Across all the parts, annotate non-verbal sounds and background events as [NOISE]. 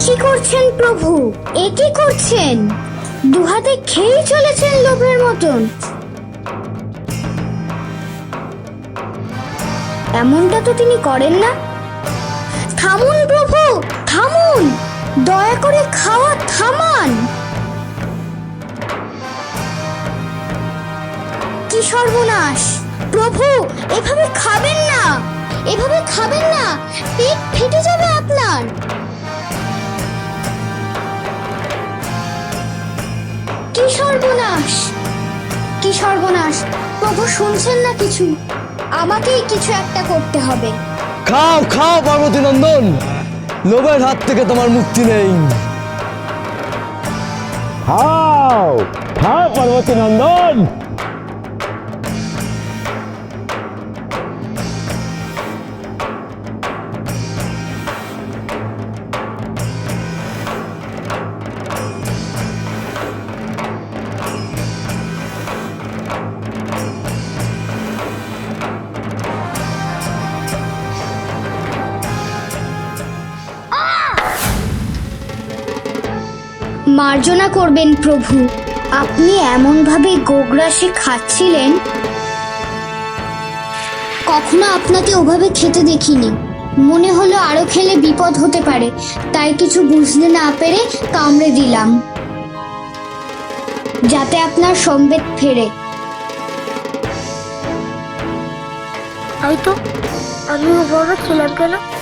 কি করছেন প্রভু? এ কি করছেন? দুহাতে খেয়েই চলেছেন লোভের মতন। এমনটা তো তিনি করেন না। থামুন প্রভু, থামুন। দয়া করে খাওয়া থামান। কি সর্বনাশ। প্রভু, এভাবে খাবেন না। এভাবে খাবেন না। পেট ফেটে যাবে আপনার। কি সর্বনাশ? কি সর্বনাশ? প্রভু শুনছেন না কিছু? আমাকেই কিছু একটা করতে হবে। খাও খাও পার্বতী নন্দন। লোভের হাত থেকে তোমার মুক্তি নেই। খাও খাও পার্বতী নন্দন। মার্জনা করবেন প্রভু। আপনি এমনভাবে গোগ্রাসে খাচ্ছিলেন? কখনো আপনাকে ওভাবে খেতে দেখিনি। মনে হলো আরও খেলে বিপদ হতে পারে। তাই কিছু বুঝতে না পেরে কামড়ে দিলাম। যাতে আপনার সম্বেদ ফেরে। তাই তো? আমি ওভাবে ছিলাম কেন?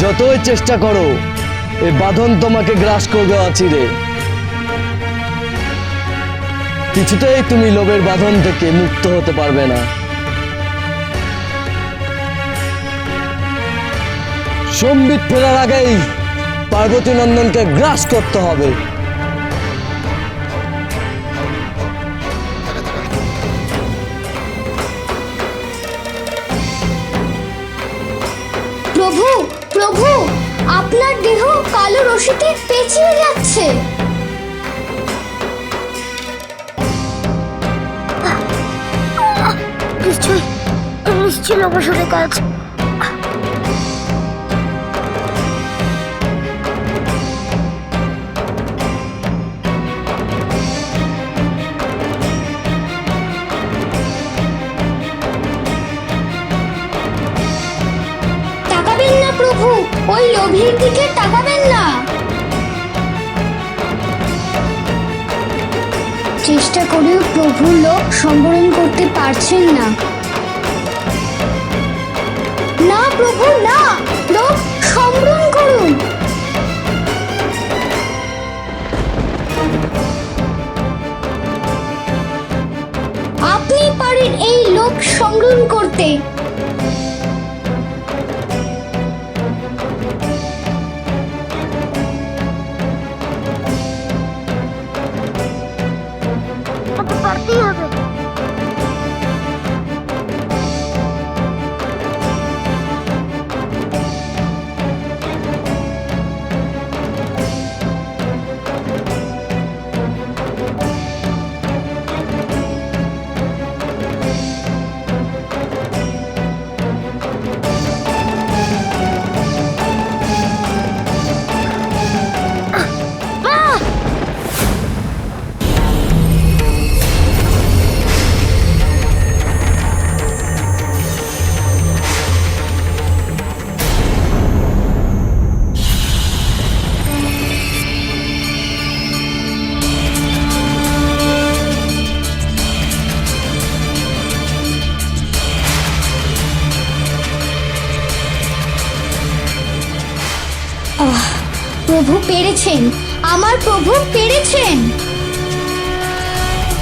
যতই চেষ্টা করো এই বাঁধন তোমাকে গ্রাস করবে অচিরে। কিছুতেই তুমি লোভের বাঁধন থেকে মুক্ত হতে পারবে না। সম্বিত ফেরার আগেই পার্বতী নন্দনকে গ্রাস করতে হবে। প্রভু প্রভু আপনার দেহ কালো রশিতে পেঁচিয়ে যাচ্ছে। নিশ্চয়ই নিশ্চয়ই অবসরে কাজ। দিকে তাকাবেন না। চেষ্টা করেও প্রভু লোক সম্বরণ করতে পারছেন না। না প্রভু, না। লোক সম্বরণ করুন। আপনি পারেন এই লোক সংগ্রহ করতে। প্রভু পেরেছেন। আমার প্রভু পেরেছেন।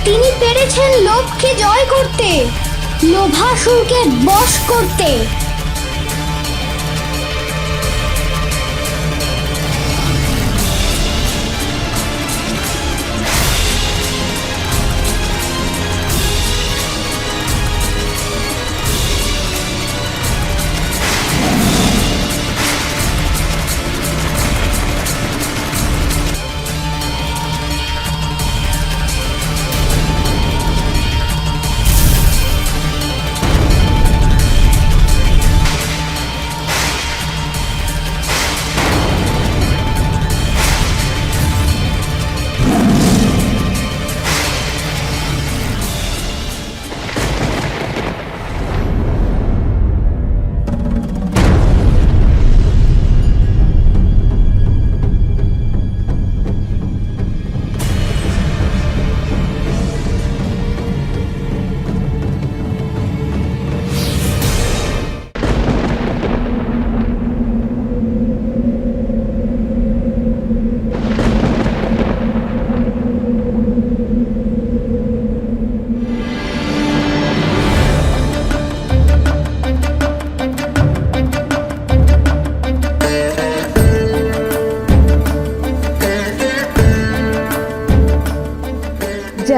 তিনি পেরেছেন লোভকে জয় করতে লোভাসুরকে বশ করতে।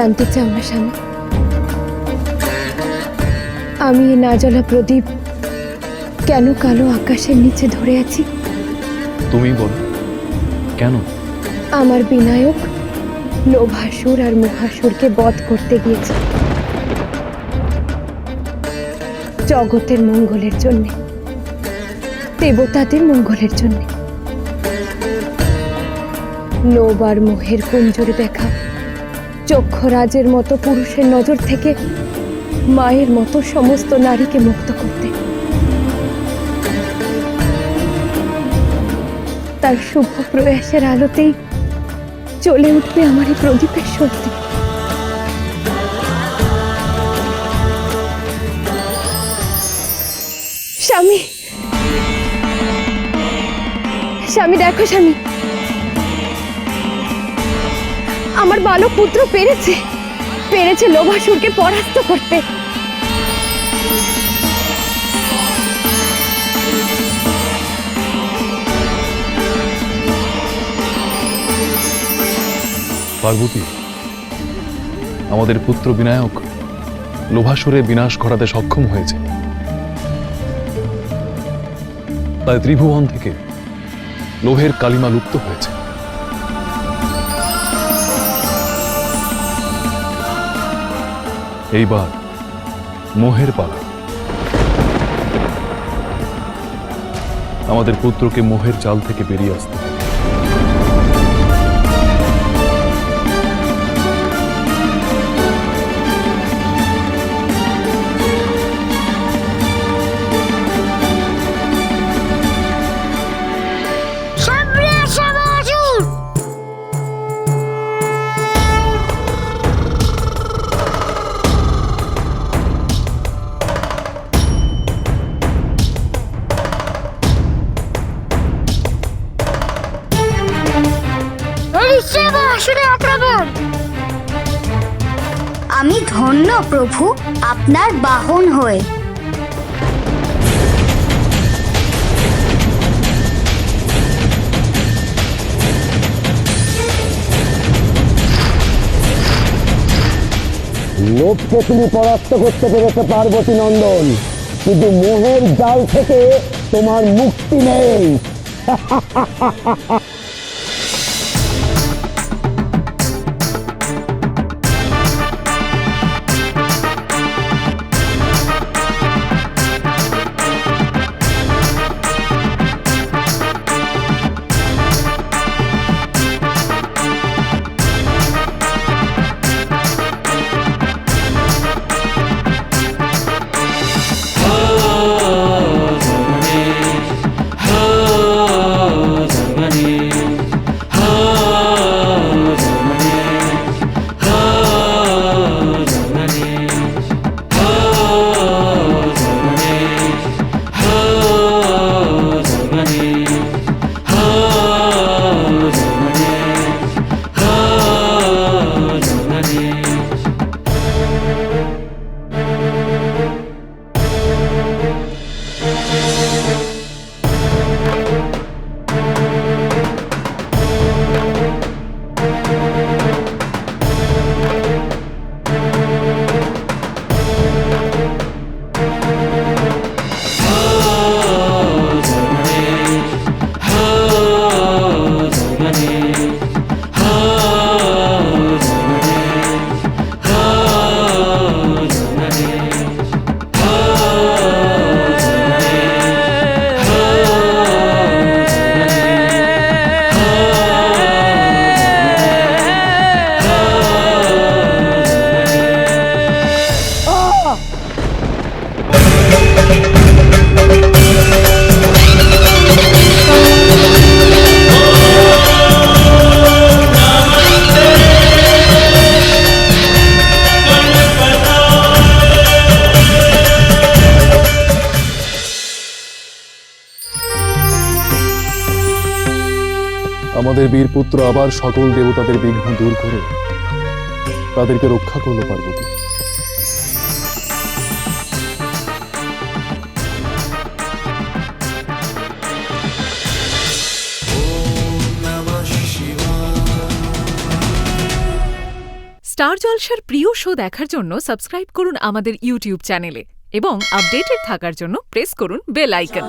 জানতে চাও না স্বামী আমি এই না জ্বলা প্রদীপ কেন কালো আকাশের নিচে ধরে আছি? তুমি বলো। কেন? আমার বিনায়ক লোভাসুর আর মহাসুরকে বধ করতে গিয়েছে। জগতের মঙ্গলের জন্য দেবতাদের মঙ্গলের জন্য। লোভ আর মোহের কুঞ্জরে দেখা চক্ষরাজের মতো পুরুষের নজর থেকে মায়ের মতো সমস্ত নারীকে মুক্ত করতে। তার শুভ প্রয়াসের আলোতেই চলে উঠবে আমার এই প্রদীপের শক্তি। স্বামী! স্বামী, দেখো স্বামী। আমার বালক পুত্র পেরেছে পেরেছে লোভাসুরকে পরাস্ত করতে। পার্বতী, আমাদের পুত্র বিনায়ক লোভাসুরে বিনাশ ঘটাতে সক্ষম হয়েছে। তাই ত্রিভুবন থেকে লোহের কালিমা লুপ্ত হয়েছে। এইবার মোহের পালা। আমাদের পুত্রকে মোহের চাল থেকে বেরিয়ে আসতে আমি ধন্য প্রভু আপনার বাহন হয়ে। লোভকে তুমি পরাস্ত করতে পেরেছ, পার্বতী নন্দন। কিন্তু মোহের জাল থেকে তোমার মুক্তি নেই। [LAUGHS] আমাদের বীর পুত্র আবার সকল দেবতাদের বিঘ্ন দূর করে। তাদেরকে রক্ষা করল পার্বতী। স্টার জলসার প্রিয় শো দেখার জন্য সাবস্ক্রাইব করুন আমাদের ইউটিউব চ্যানেলে এবং আপডেটেড থাকার জন্য প্রেস করুন বেল আইকন।